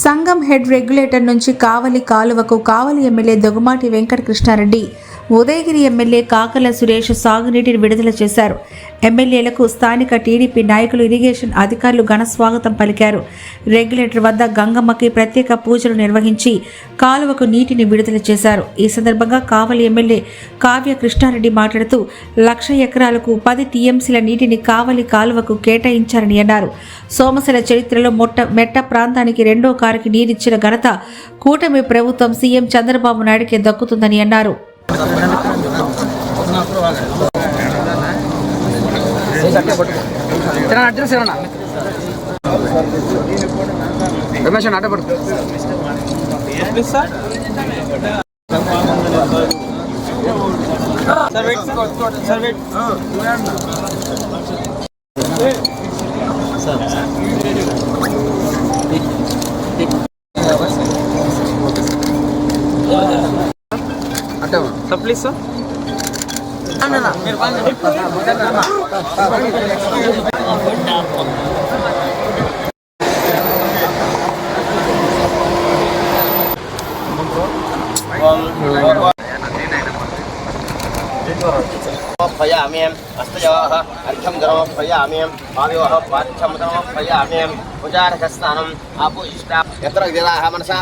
సంఘం head regulator నుంచి కావలి కాలువకు కావలి ఎమ్మెల్యే దొగుమాటి వెంకట కృష్ణారెడ్డి ఉదయగిరి ఎమ్మెల్యే కాకల సురేష్ సాగునీటిని విడుదల చేశారు. ఎమ్మెల్యేలకు స్థానిక టీడీపీ నాయకులు ఇరిగేషన్ అధికారులు ఘన స్వాగతం పలికారు. రెగ్యులేటర్ వద్ద గంగమ్మకి ప్రత్యేక పూజలు నిర్వహించి కాలువకు నీటిని విడుదల చేశారు. ఈ సందర్భంగా కావలి ఎమ్మెల్యే కావ్య కృష్ణారెడ్డి మాట్లాడుతూ లక్ష ఎకరాలకు పది టీఎంసీల నీటిని కావలి కాలువకు కేటాయించారని అన్నారు. సోమశల చరిత్రలో మొట్ట మెట్ట ప్రాంతానికి రెండో కారుకి నీరిచ్చిన ఘనత కూటమి ప్రభుత్వం సీఎం చంద్రబాబు నాయుడుకే దక్కుతుందని అన్నారు. అడ్రస్ ఏమన్నా రమేష్ అన్న అడ్డపడు అడ్డమా సార్? ప్లీజ్ సార్ సమర్పయామి హస్తయోః అర్ఘ్యం సమర్పయామి పాదయోః పాఠ్యం సమర్పయామి పుజారకస్నానం ఆపూయిష్ట యత్ర విరాహ మనసా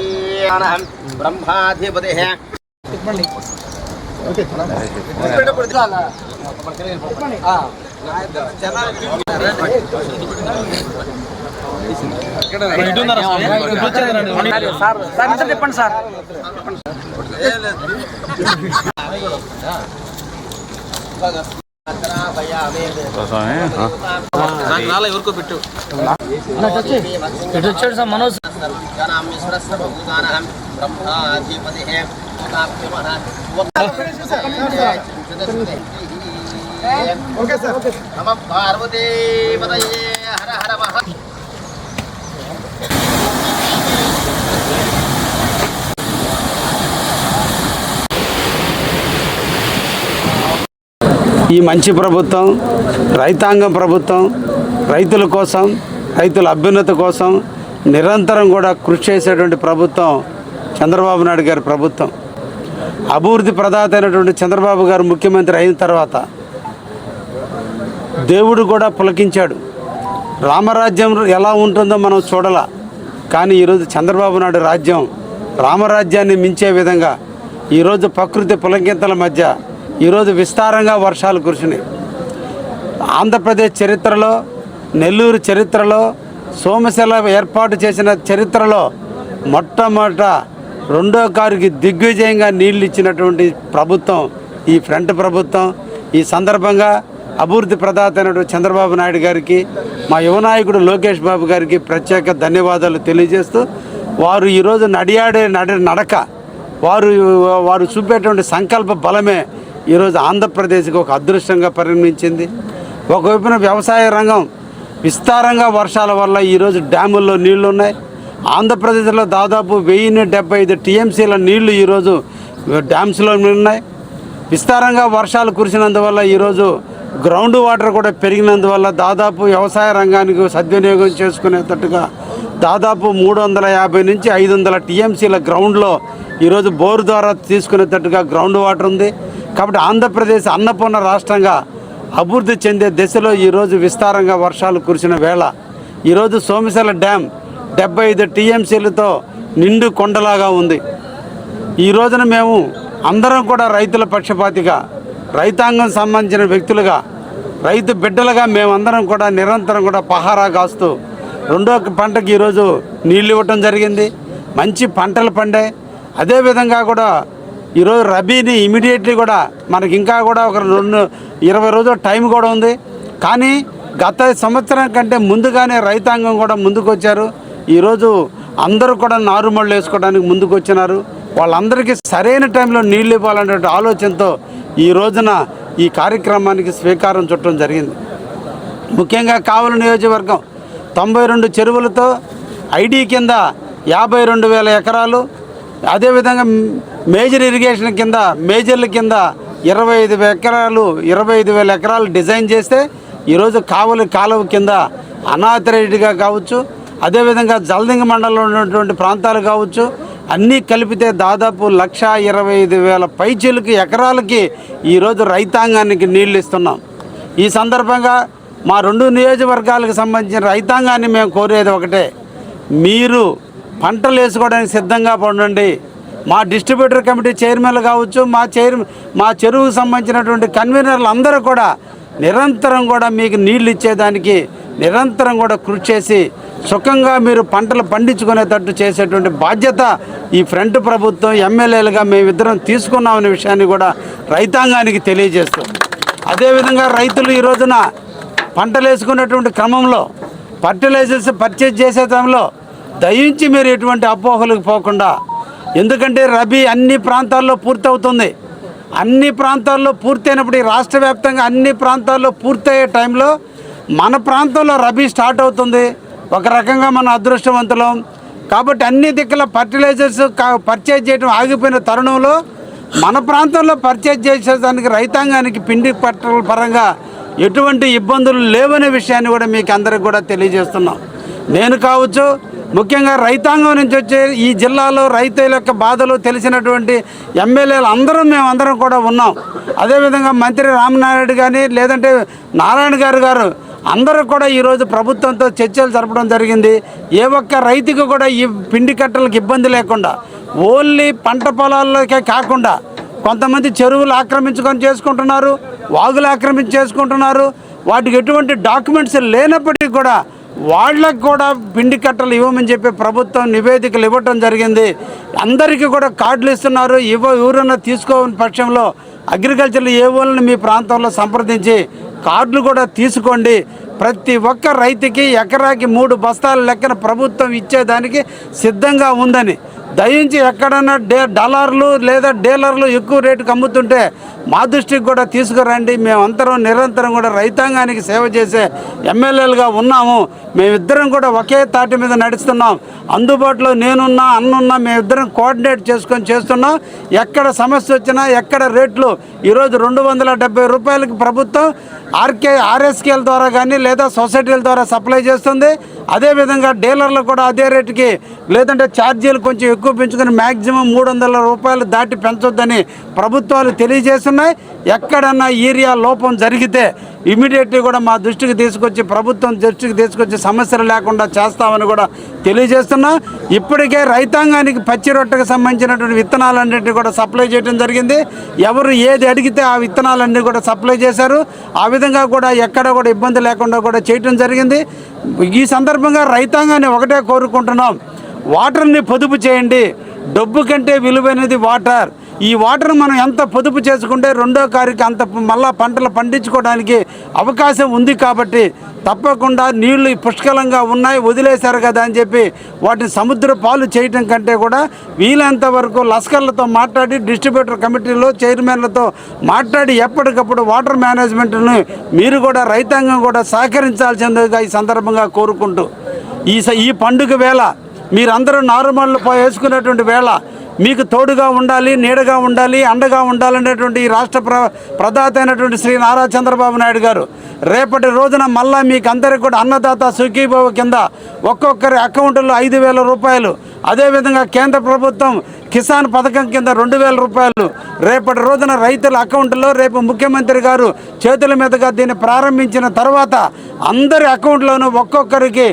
आं शृङ्गे शृङ्गे भे भेष యనే నమస్కృతే బ్రహ్మాధిపతి సార్ సార్ ఇంత చెప్పండి సార్ నాలో ఎవరికో పెట్టు. ఇటు వచ్చాడు సార్ మనోజ్. నమ పార్వతీ హర హర మహా ఈ మంచి ప్రభుత్వం రైతాంగం ప్రభుత్వం రైతుల కోసం రైతుల అభ్యున్నత కోసం నిరంతరం కూడా కృషి చేసేటువంటి ప్రభుత్వం చంద్రబాబు నాయుడు గారి ప్రభుత్వం. అభివృద్ధి ప్రదాత అయినటువంటి చంద్రబాబు గారు ముఖ్యమంత్రి అయిన తర్వాత దేవుడు కూడా పులకించాడు. రామరాజ్యం ఎలా ఉంటుందో మనం చూడాల. కానీ ఈరోజు చంద్రబాబు నాయుడు రాజ్యం రామరాజ్యాన్ని మించే విధంగా ఈరోజు ప్రకృతి పులకింతల మధ్య ఈరోజు విస్తారంగా వర్షాలు కురిసినాయి. ఆంధ్రప్రదేశ్ చరిత్రలో నెల్లూరు చరిత్రలో సోమశిల ఏర్పాటు చేసిన చరిత్రలో మొట్టమొదట రెండో కారుకి దిగ్విజయంగా నీళ్ళు ఇచ్చినటువంటి ప్రభుత్వం ఈ ఫ్రంట్ ప్రభుత్వం ఈ సందర్భంగా అభివృద్ధి ప్రదాత అయినటువంటి చంద్రబాబు నాయుడు గారికి మా యువనాయకుడు లోకేష్ బాబు గారికి ప్రత్యేక ధన్యవాదాలు తెలియజేస్తూ వారు ఈరోజు నడియాడే నడ నడక వారు వారు చూపేటువంటి సంకల్ప బలమే ఈరోజు ఆంధ్రప్రదేశ్కి ఒక అదృష్టంగా పరిగణించింది ఒకవైపున వ్యవసాయ రంగం విస్తారంగా వర్షాల వల్ల ఈరోజు డ్యాముల్లో నీళ్ళు ఉన్నాయి ఆంధ్రప్రదేశ్లో దాదాపు వెయ్యి డెబ్బై ఐదు టీఎంసీల నీళ్ళు ఈరోజు డ్యామ్స్లో ఉన్నాయి విస్తారంగా వర్షాలు కురిసినందువల్ల ఈరోజు గ్రౌండ్ వాటర్ కూడా పెరిగినందువల్ల దాదాపు వ్యవసాయ రంగానికి సద్వినియోగం చేసుకునేటట్టుగా దాదాపు మూడు వందల యాభై నుంచి ఐదు వందల టీఎంసీల గ్రౌండ్లో ఈరోజు బోరు ద్వారా తీసుకునేటట్టుగా గ్రౌండ్ వాటర్ ఉంది. కాబట్టి ఆంధ్రప్రదేశ్ అన్నపూర్ణ రాష్ట్రంగా అభివృద్ధి చెందే దిశలో ఈరోజు విస్తారంగా వర్షాలు కురిసిన వేళ ఈరోజు సోమశల డ్యామ్ డెబ్బై ఐదు టీఎంసీలతో నిండు కొండలాగా ఉంది. ఈ రోజున మేము అందరం కూడా రైతుల పక్షపాతిగా రైతాంగం సంబంధించిన వ్యక్తులుగా రైతు బిడ్డలుగా మేమందరం కూడా నిరంతరం కూడా పహారా కాస్తూ రెండో పంటకి ఈరోజు నీళ్ళు ఇవ్వటం జరిగింది. మంచి పంటలు పండాయి. అదేవిధంగా కూడా ఈరోజు రబీని ఇమీడియట్లీ కూడా మనకి ఇంకా కూడా ఒక రెండు ఇరవై రోజుల టైం కూడా ఉంది. కానీ గత సంవత్సరం కంటే ముందుగానే రైతాంగం కూడా ముందుకొచ్చారు. ఈరోజు అందరూ కూడా నారుమళ్ళు వేసుకోవడానికి ముందుకు వచ్చినారు వాళ్ళందరికీ సరైన టైంలో నీళ్ళు ఇవ్వాలనే ఆలోచనతో ఈ రోజున ఈ కార్యక్రమానికి స్వీకారం చుట్టడం జరిగింది. ముఖ్యంగా కావలి నియోజకవర్గం తొంభై రెండు చెరువులతో ఐడి కింద యాభై రెండు వేల ఎకరాలు అదేవిధంగా మేజర్ ఇరిగేషన్ కింద మేజర్ల కింద ఇరవై ఐదు ఎకరాలు ఇరవై ఐదు వేల ఎకరాలు డిజైన్ చేస్తే ఈరోజు కావలి కాలువ కింద అనాథరైడ్గా కావచ్చు అదేవిధంగా జలదింగ మండలంలో ఉన్నటువంటి ప్రాంతాలు కావచ్చు అన్నీ కలిపితే దాదాపు లక్ష ఇరవై ఐదు వేల పైచీలకి ఎకరాలకి ఈరోజు రైతాంగానికి నీళ్ళు ఇస్తున్నాం. ఈ సందర్భంగా మా రెండు నియోజకవర్గాలకు సంబంధించిన రైతాంగాన్ని మేము కోరేది ఒకటే. మీరు పంటలు వేసుకోవడానికి సిద్ధంగా ఉండండి. మా డిస్ట్రిబ్యూటర్ కమిటీ చైర్మన్లు కావచ్చు మా చైర్ మా చెరువుకు సంబంధించినటువంటి కన్వీనర్లు అందరూ కూడా నిరంతరం కూడా మీకు నీళ్ళు ఇచ్చేదానికి నిరంతరం కూడా కృషి చేసి సుఖంగా మీరు పంటలు పండించుకునేటట్టు చేసేటువంటి బాధ్యత ఈ ఫ్రంట్ ప్రభుత్వం ఎమ్మెల్యేలుగా మేమిద్దరం తీసుకున్నామనే విషయాన్ని కూడా రైతాంగానికి తెలియజేస్తాం. అదేవిధంగా రైతులు ఈ రోజున పంటలు వేసుకునేటువంటి క్రమంలో ఫర్టిలైజర్స్ పర్చేజ్ చేసే టైంలో దయించి మీరు ఎటువంటి అపోహలకు పోకుండా ఎందుకంటే రబీ అన్ని ప్రాంతాల్లో పూర్తవుతుంది. అన్ని ప్రాంతాల్లో పూర్తయినప్పుడు ఈ రాష్ట్ర వ్యాప్తంగా అన్ని ప్రాంతాల్లో పూర్తయ్యే టైంలో మన ప్రాంతంలో రబీ స్టార్ట్ అవుతుంది. ఒక రకంగా మన అదృష్టవంతులం. కాబట్టి అన్ని దిక్కుల ఫర్టిలైజర్స్ పర్చేజ్ చేయడం ఆగిపోయిన తరుణంలో మన ప్రాంతంలో పర్చేజ్ చేసేదానికి రైతాంగానికి పిండి పట్టల పరంగా ఎటువంటి ఇబ్బందులు లేవనే విషయాన్ని కూడా మీకు అందరికి కూడా తెలియజేస్తున్నాం. నేను కావచ్చు ముఖ్యంగా రైతాంగం నుంచి వచ్చే ఈ జిల్లాలో రైతుల యొక్క బాధలు తెలిసినటువంటి ఎమ్మెల్యేలు అందరం మేము అందరం కూడా ఉన్నాం. అదేవిధంగా మంత్రి రామనారాయుడు కానీ లేదంటే నారాయణ గారు గారు అందరూ కూడా ఈరోజు ప్రభుత్వంతో చర్చలు జరపడం జరిగింది. ఏ ఒక్క రైతుకు కూడా ఈ పిండి కట్టలకు ఇబ్బంది లేకుండా ఓన్లీ పంట పొలాల్లోకే కాకుండా కొంతమంది చెరువులు ఆక్రమించుకొని చేసుకుంటున్నారు వాగులు ఆక్రమించి చేసుకుంటున్నారు. వాటికి ఎటువంటి డాక్యుమెంట్స్ లేనప్పటికీ కూడా వాళ్ళకు కూడా పిండి కట్టలు ఇవ్వమని చెప్పి ప్రభుత్వం నివేదికలు ఇవ్వటం జరిగింది. అందరికీ కూడా కార్డులు ఇస్తున్నారు. ఇవ్వ ఎవరన్నా తీసుకోని పక్షంలో అగ్రికల్చర్ ఏ వాళ్ళని మీ ప్రాంతంలో సంప్రదించి కార్డులు కూడా తీసుకోండి. ప్రతి ఒక్క రైతుకి ఎకరాకి మూడు బస్తాల లెక్కన ప్రభుత్వం ఇచ్చేదానికి సిద్ధంగా ఉందని. దయించి ఎక్కడన్నా డే డాలర్లు లేదా డీలర్లు ఎక్కువ రేటుకి అమ్ముతుంటే మా దృష్టికి కూడా తీసుకురండి. మేమంతరం నిరంతరం కూడా రైతాంగానికి సేవ చేసే ఎమ్మెల్యేలుగా ఉన్నాము. మేమిద్దరం కూడా ఒకే తాటి మీద నడుస్తున్నాం. అందుబాటులో నేనున్నా అన్నున్నా మేమిద్దరం కోఆర్డినేట్ చేసుకొని చేస్తున్నాం. ఎక్కడ సమస్య వచ్చినా ఎక్కడ రేట్లు ఈరోజు రెండు వందల డెబ్బై రూపాయలకి ప్రభుత్వం ఆర్కే ఆర్ఎస్కేల ద్వారా కానీ లేదా సొసైటీల ద్వారా సప్లై చేస్తుంది. అదేవిధంగా డీలర్లు కూడా అదే రేటుకి లేదంటే ఛార్జీలు కొంచెం తక్కువ పెంచుకొని మ్యాక్సిమం మూడు వందల రూపాయలు దాటి పెంచొద్దని ప్రభుత్వాలు తెలియజేస్తున్నాయి. ఎక్కడన్నా ఏరియా లోపం జరిగితే ఇమీడియట్లీ కూడా మా దృష్టికి తీసుకొచ్చి ప్రభుత్వం దృష్టికి తీసుకొచ్చి సమస్యలు లేకుండా చేస్తామని కూడా తెలియజేస్తున్నా. ఇప్పటికే రైతాంగానికి పచ్చి రొట్టెకు సంబంధించినటువంటి విత్తనాలన్నింటినీ కూడా సప్లై చేయడం జరిగింది. ఎవరు ఏది అడిగితే ఆ విత్తనాలన్నీ కూడా సప్లై చేశారు. ఆ విధంగా కూడా ఎక్కడ కూడా ఇబ్బంది లేకుండా కూడా చేయటం జరిగింది. ఈ సందర్భంగా రైతాంగాన్ని ఒకటే కోరుకుంటున్నాం. వాటర్ని పొదుపు చేయండి. డబ్బు కంటే విలువైనది వాటర్. ఈ వాటర్ మనం ఎంత పొదుపు చేసుకుంటే రెండో కారికి అంత మళ్ళా పంటలు పండించుకోవడానికి అవకాశం ఉంది కాబట్టి తప్పకుండా నీళ్ళు పుష్కలంగా ఉన్నాయి వదిలేశారు కదా అని చెప్పి వాటిని సముద్ర పాలు చేయటం కంటే కూడా వీలైనంత వరకు లస్కర్లతో మాట్లాడి డిస్ట్రిబ్యూటర్ కమిటీలో చైర్మన్లతో మాట్లాడి ఎప్పటికప్పుడు వాటర్ మేనేజ్మెంట్ను మీరు కూడా రైతాంగం కూడా సహకరించాల్సిందిగా ఈ సందర్భంగా కోరుకుంటూ. ఈ స- ఈ పండుగ వేళ మీరందరూ నారుమల్లు వేసుకునేటువంటి వేళ మీకు తోడుగా ఉండాలి నీడగా ఉండాలి అండగా ఉండాలనేటువంటి ఈ రాష్ట్ర ప్ర ప్రదాత అయినటువంటి శ్రీ నారా చంద్రబాబు నాయుడు గారు రేపటి రోజున మళ్ళా మీకు అందరికి కూడా అన్నదాత సుఖీబాబు కింద ఒక్కొక్కరి అకౌంట్లో ఐదు వేల రూపాయలు. అదేవిధంగా కేంద్ర ప్రభుత్వం కిసాన్ పథకం కింద రెండు వేల రూపాయలు. రేపటి రోజున రైతుల అకౌంట్లో రేపు ముఖ్యమంత్రి గారు చేతుల మీదుగా దీన్ని ప్రారంభించిన తర్వాత అందరి అకౌంట్లోనూ ఒక్కొక్కరికి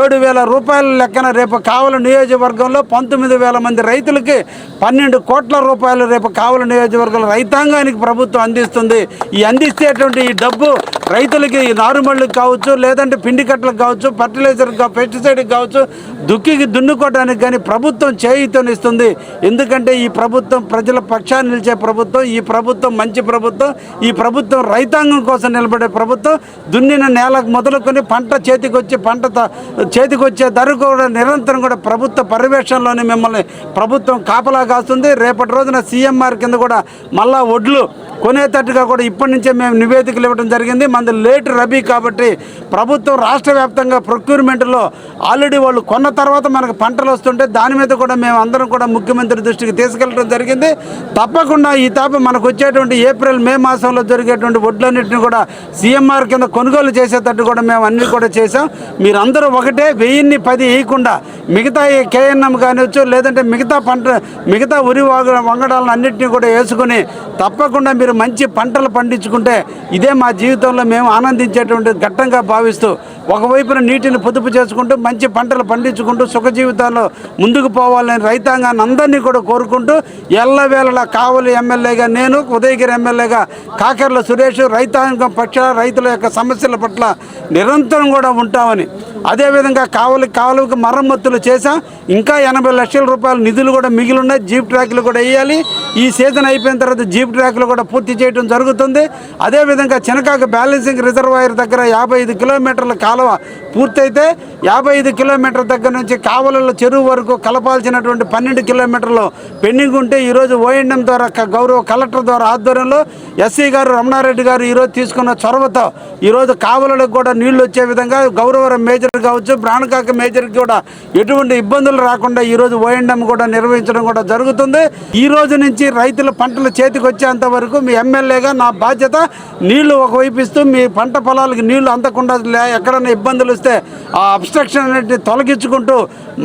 ఏడు వేల రూపాయల లెక్కన రేపు కావల నియోజకవర్గంలో పంతొమ్మిది వేల మంది రైతులకి పన్నెండు కోట్ల రూపాయలు రేపు కావల నియోజకవర్గంలో రైతాంగానికి ప్రభుత్వం అందిస్తుంది. ఈ అందిస్తేటువంటి ఈ డబ్బు రైతులకి నారుమళ్ళకి కావచ్చు లేదంటే పిండి కట్టలకు కావచ్చు ఫర్టిలైజర్ పెస్టిసైడ్కి కావచ్చు దుక్కికి దున్నుకోవడానికి కానీ ప్రభుత్వం చేయితనిస్తుంది. ఎందుకంటే ఈ ప్రభుత్వం ప్రజల పక్షాన్ని నిలిచే ప్రభుత్వం ఈ ప్రభుత్వం మంచి ప్రభుత్వం ఈ ప్రభుత్వం రైతాంగం కోసం నిలబడే ప్రభుత్వం దున్నిన నేలకు మొదలుకొని పంట చేతికొచ్చి పంట త- చేతికి ధర కూడా నిరంతరం కూడా ప్రభుత్వ పర్యవేక్షణలోనే మిమ్మల్ని ప్రభుత్వం కాపలా కాస్తుంది. రేపటి రోజున సీఎంఆర్ కింద కూడా మళ్ళా ఒడ్లు కొనేటట్టుగా కూడా ఇప్పటి నుంచే మేము నివేదికలు ఇవ్వడం జరిగింది. మనది లేట్ రబీ కాబట్టి ప్రభుత్వం రాష్ట్ర వ్యాప్తంగా ప్రొక్యూర్మెంట్లో ఆల్రెడీ వాళ్ళు కొన్న తర్వాత మనకు పంటలు వస్తుంటే దాని మీద కూడా మేము అందరం కూడా ముఖ్యమంత్రి దృష్టికి తీసుకెళ్ళడం జరిగింది. తప్పకుండా ఈ తాప మనకు వచ్చేటువంటి ఏప్రిల్ మే మాసంలో జరిగేటువంటి వడ్లన్నింటిని కూడా సీఎంఆర్ కింద కొనుగోలు చేసేటట్టు కూడా మేము అన్ని కూడా చేసాం మీరందరూ ఒకటే వెయ్యిన్ని పది వేయకుండా మిగతా ఈ కేఎన్ఎం కానివచ్చు లేదంటే మిగతా పంట మిగతా ఉరి వంగడాలను అన్నింటినీ కూడా వేసుకుని తప్పకుండా మీరు మంచి పంటలు పండించుకుంటే ఇదే మా జీవితంలో మేము ఆనందించేటువంటి ఘట్టంగా భావిస్తూ ఒకవైపున నీటిని పొదుపు చేసుకుంటూ మంచి పంటలు పండించుకుంటూ సుఖ జీవితాల్లో ముందుకు పోవాలని రైతాంగాన్ని అందరినీ కూడా కోరుకుంటూ ఎల్లవేళలా కావలి ఎమ్మెల్యేగా నేను ఉదయగిరి ఎమ్మెల్యేగా కాకర్ల సురేష్ రైతాంగం పక్ష రైతుల యొక్క సమస్యల పట్ల నిరంతరం కూడా ఉంటామని. అదేవిధంగా కావలి కాలువకి మరమ్మతులు చేశాం. ఇంకా ఎనభై లక్షల రూపాయల నిధులు కూడా మిగిలి ఉన్నాయి జీప్ ట్రాక్లు కూడా వేయాలి. ఈ సీజన్ అయిపోయిన తర్వాత జీప్ ట్రాక్లు కూడా పూర్తి చేయడం జరుగుతుంది. అదేవిధంగా చినకాక బ్యాలెన్సింగ్ రిజర్వాయర్ దగ్గర యాభై ఐదు కిలోమీటర్ల కాలువ വളമാണ് పూర్తయితే యాభై ఐదు కిలోమీటర్ల దగ్గర నుంచి కావలలో చెరువు వరకు కలపాల్సినటువంటి పన్నెండు కిలోమీటర్లు పెండింగ్ ఉంటే ఈరోజు ఓఎండ్ఎం ద్వారా గౌరవ కలెక్టర్ ద్వారా ఆధ్వర్యంలో ఎస్సీ గారు రమణారెడ్డి గారు ఈరోజు తీసుకున్న చొరవతో ఈరోజు కావలకు కూడా నీళ్ళు వచ్చే విధంగా గౌరవరం మేజర్ కావచ్చు ప్రాణకాక మేజర్కి కూడా ఎటువంటి ఇబ్బందులు రాకుండా ఈరోజు ఓఎండం కూడా నిర్వహించడం కూడా జరుగుతుంది. ఈ రోజు నుంచి రైతుల పంటలు చేతికి వచ్చేంత వరకు మీ ఎమ్మెల్యేగా నా బాధ్యత నీళ్ళు ఒకవైపు ఇస్తూ మీ పంట పొలాలకు నీళ్ళు అందకుండా లే- ఎక్కడైనా ఇబ్బందులు చేస్తే ఆ అబ్స్ట్రక్షన్ అనేది తొలగించుకుంటూ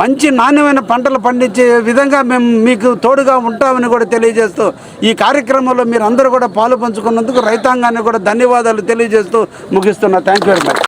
మంచి నాణ్యమైన పంటలు పండించే విధంగా మేము మీకు తోడుగా ఉంటామని కూడా తెలియజేస్తూ ఈ కార్యక్రమంలో మీరు అందరూ కూడా పాలు పంచుకున్నందుకు రైతాంగాన్ని కూడా ధన్యవాదాలు తెలియజేస్తూ ముగిస్తున్నా. Thank you very much